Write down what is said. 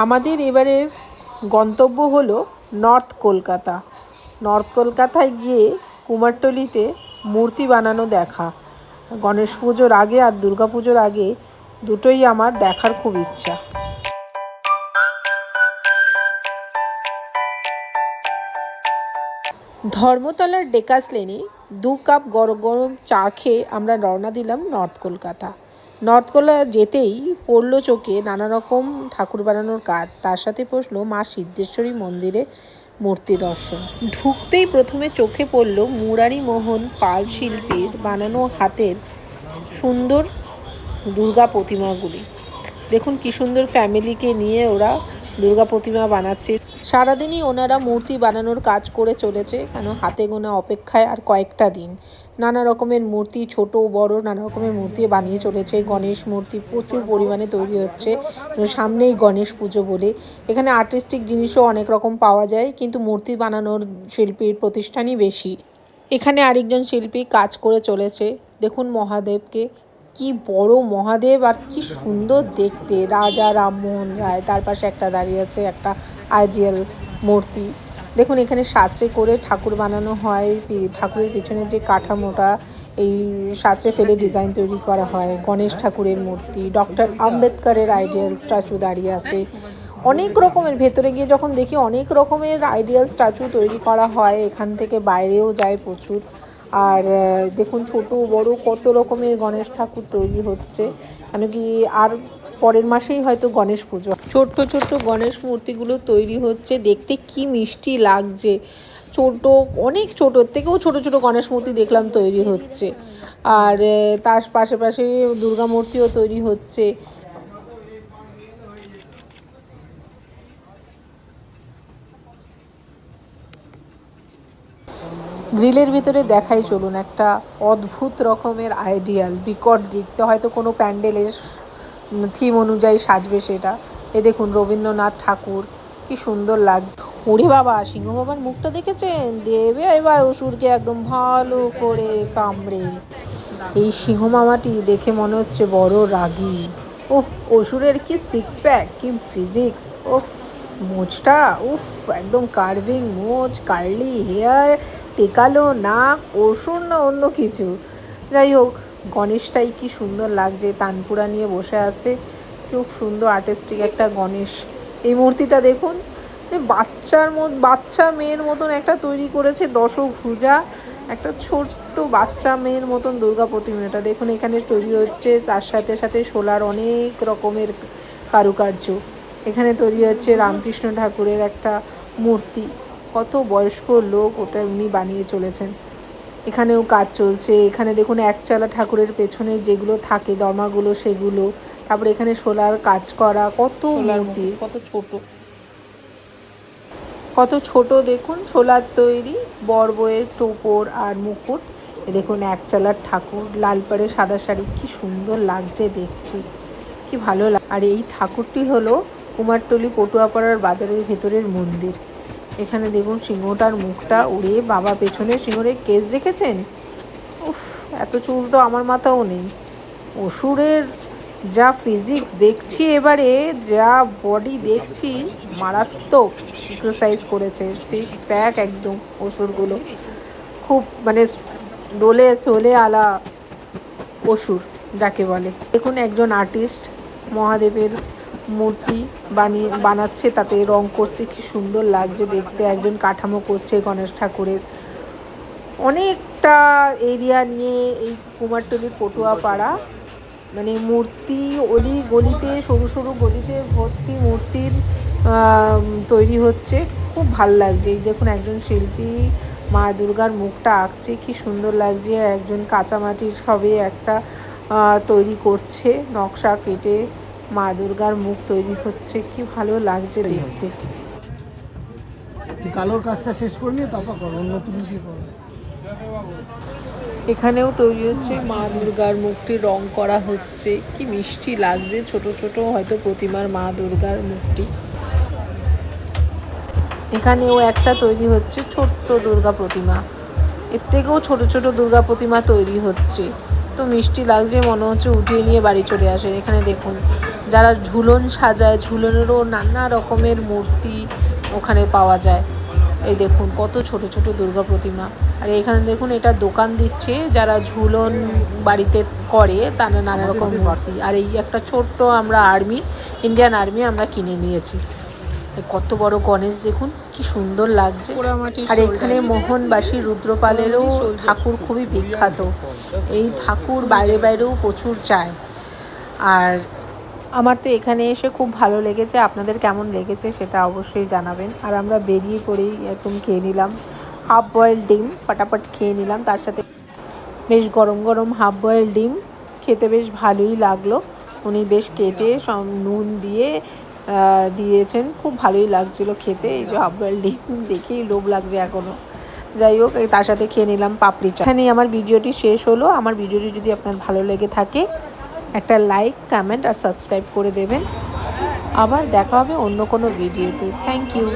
আমাদের এবারের গন্তব্য হলো নর্থ কলকাতা। নর্থ কলকাতায় গিয়ে কুমারটলিতে মূর্তি বানানো দেখা। গণেশ পুজোর আগে আর দুর্গা পুজোর আগে দুটোই আমার দেখার খুব ইচ্ছা। ধর্মতলার ডেকাস লেনে দু কাপ গরম গরম চা খেয়ে আমরা রওনা দিলাম নর্থ কলকাতা। নর্থ কলকাতা যেতেই পড়ল চোখে নানা রকম ঠাকুর বানানোর কাজ। তার সাথে পড়ল মা সিদ্ধেশ্বরী মন্দিরে মূর্তি দর্শন। ঢুকতেই প্রথমে চোখে পড়ল মুরারি মোহন পাল শিল্পীর বানানো হাতের সুন্দর দুর্গা প্রতিমাগুলি। দেখুন কি সুন্দর ফ্যামিলিকে নিয়ে ওরা দুর্গা প্রতিমা বানাচ্ছে সারাদিনই ওনারা মূর্তি বানানোর কাজ করে চলেছে, কেন হাতে গোনা অপেক্ষায় আর কয়েকটা দিন। নানা রকমের মূর্তি, ছোট, বড়, নানা রকমের মূর্তি বানিয়ে চলেছে। গণেশ মূর্তি প্রচুর পরিমাণে তৈরি হচ্ছে। সামনেই গণেশ পুজো বলে। এখানে আর্টিস্টিক জিনিসও অনেক রকম পাওয়া যায়, কিন্তু মূর্তি বানানোর শিল্পীর প্রতিষ্ঠানই বেশি। এখানে আরেকজন শিল্পী কাজ করে চলেছে। দেখুন মহাদেবকে। কি বড় মহাদেব আর কি সুন্দর দেখতে। রাজা রামমোহন রায়, তার পাশে একটা দাঁড়িয়ে আছে একটা আইডিয়াল মূর্তি। দেখুন, এখানে সাঁচে করে ঠাকুর বানানো হয়। ঠাকুরের পিছনে যে কাঠামোটা, এই সাঁচে ফেলে ডিজাইন তৈরি করা হয়। গণেশ ঠাকুরের মূর্তি, ডক্টর আম্বেদকরের আইডিয়াল স্ট্যাচু দাঁড়িয়ে আছে। অনেক রকমের, ভেতরে গিয়ে যখন দেখি অনেক রকমের আইডিয়াল স্ট্যাচু তৈরি করা হয়, এখান থেকে বাইরেও যায় প্রচুর। আর দেখুন ছোট, বড় কত রকমের গণেশ ঠাকুর তৈরি হচ্ছে। কেন কি আর পরের মাসেই হয়তো গণেশ পুজো। ছোট্ট ছোট্ট গণেশ মূর্তিগুলো তৈরি হচ্ছে। দেখতে কি মিষ্টি লাগছে। ছোট, অনেক ছোটোর থেকেও ছোট ছোট গণেশ মূর্তি দেখলাম তৈরি হচ্ছে। আর তার পাশে পাশে দুর্গা মূর্তিও তৈরি হচ্ছে। গ্রিলের ভিতরে দেখাই চলুন একটা অদ্ভুত রকমের আইডিয়াল। বিকট দেখতে হয়তো কোনো প্যান্ডেলের থিম অনুযায়ী সাজবে সেটা। এ দেখুন, রবীন্দ্রনাথ ঠাকুর, কি সুন্দর লাগছে। ওরে বাবা সিংহ বাবার মুখটা দেখেছেন? দেবে এবার অসুরকে একদম ভালো করে কামড়ে। এই সিংহ মামাটি দেখে মনে হচ্ছে বড় রাগী। উফ, অসুরের কি সিক্স প্যাক কি ফিজিক্স উফ মোচটা উফ, একদম কার্ভিং মোচ কার্লি হেয়ার টেকালো নাক অসুর না অন্য কিছু। যাই হোক, গণেশটাই কি সুন্দর লাগছে। তানপুরা নিয়ে বসে আছে। খুব সুন্দর আর্টিস্টিক একটা গণেশ। এই মূর্তিটা দেখুন বাচ্চার মত, বাচ্চা মেয়ের মতন একটা তৈরি করেছে দশভুজা। একটা ছোট্ট বাচ্চা মেয়ের মতন দুর্গা প্রতিমাটা। দেখুন, এখানে তৈরি হচ্ছে, তার সাথে সাথে সোলার অনেক রকমের কারুকার্য। এখানে তৈরি হচ্ছে রামকৃষ্ণ ঠাকুরের একটা মূর্তি। কত বয়স্ক লোক ওটা উনি বানিয়ে চলেছেন। এখানেও কাজ চলছে এখানে দেখুন একচালা ঠাকুরের পেছনে যেগুলো থাকে দমাগুলো সেগুলো তারপরে এখানে সোলার কাজ করা কত মূর্তি। কত ছোট। কত ছোট দেখুন সোলার তৈরি বর বউয়ের টোপর আর মুকুট। এ দেখুন একচালার ঠাকুর লাল পাড়ে সাদা শাড়ি কি সুন্দর লাগছে দেখতে কি ভালো লাগ আর এই ঠাকুরটি হলো কুমারটলি পটুয়াপাড়ার বাজারের ভেতরের মন্দির। এখানে দেখুন সিংহটার মুখটা উড়ে বাবা পেছনে সিংহরে কেস রেখেছেন? উফ, এত চুল তো আমার মাথাও নেই। অসুরের যা ফিজিক্স দেখছি এবারে, যা বডি দেখছি, মারাত্মক এক্সারসাইজ করেছে। সিক্স প্যাক একদম অসুরগুলো। খুব মানে ডোলে সোলে আলা অসুর, যাকে বলে। দেখুন একজন আর্টিস্ট মহাদেবের মূর্তি বানিয়ে, বানাচ্ছে, তাতে রং করছে, কি সুন্দর লাগছে দেখতে। একজন কাঠামো করছে গণেশ ঠাকুরের। অনেকটা এরিয়া নিয়ে এই কুমারটলির পটুয়া পাড়া মানে মূর্তি অলি গলিতে, সরু সরু গলিতে ভর্তি মূর্তির তৈরি হচ্ছে। খুব ভালো লাগছে। এই দেখুন একজন শিল্পী, মা দুর্গার মুখটা আঁকছে, কি সুন্দর লাগছে। একজন কাঁচামাটির সবে একটা তৈরি করছে, নকশা কেটে। মা দুর্গার মুখ তৈরি হচ্ছে। কি ভালো লাগছে দেখতে। কালোর কাজটা শেষ করে নিয়ে তারপর করো অন্য তুমি কি করো এখানেও তৈরি হচ্ছে মা দুর্গার মুখটি রং করা হচ্ছে। কি মিষ্টি লাগছে ছোট ছোট হয়তো প্রতিমার মা দুর্গার মুখটি। এখানেও একটা তৈরি হচ্ছে ছোট্ট দুর্গা প্রতিমা। এর থেকেও ছোট ছোট দুর্গা প্রতিমা তৈরি হচ্ছে। তো মিষ্টি লাগছে মনে হচ্ছে উঠিয়ে নিয়ে বাড়ি চলে আসেন। এখানে দেখুন যারা ঝুলন সাজায় ঝুলনেরও নানা রকমের মূর্তি ওখানে পাওয়া যায়। এই দেখুন কত ছোট ছোট দুর্গা প্রতিমা। আর এখানে দেখুন এটা দোকান দিচ্ছে যারা ঝুলন বাড়িতে করে তারা নানা রকম মূর্তি। আর এই একটা ছোট্ট আমরা আর্মি ইন্ডিয়ান আর্মি আমরা কিনে নিয়েছি। কত বড় গণেশ দেখুন কি সুন্দর লাগছে। আর এখানে মোহনবাসী রুদ্রপালেরও ঠাকুর খুবই বিখ্যাত। এই ঠাকুর বাইরে বাইরেও প্রচুর চায়। আর আমার তো এখানে এসে খুব ভালো লেগেছে, আপনাদের কেমন লেগেছে সেটা অবশ্যই জানাবেন। আর আমরা বেরিয়ে পড়েই একদম খেয়ে নিলাম হাফ বয়েল ডিম, ফটাফট খেয়ে নিলাম, তার সাথে বেশ গরম গরম হাফ বয়েল ডিম, খেতে বেশ ভালোই লাগল। উনি বেশ কেটে সব নুন দিয়ে দিয়েছেন, খুব ভালোই লাগছিল খেতে, এই যে হাফ বয়েল ডিম দেখেই লোভ লাগছে এখনও যাই হোক তার সাথে খেয়ে নিলাম পাপড়ি চা। এখানেই আমার ভিডিওটি শেষ হলো। আমার ভিডিওটি যদি আপনার ভালো লেগে থাকে একটা লাইক কমেন্ট আর সাবস্ক্রাইব করে দেবেন। আবার দেখা হবে অন্য কোনো ভিডিওতে থ্যাংক ইউ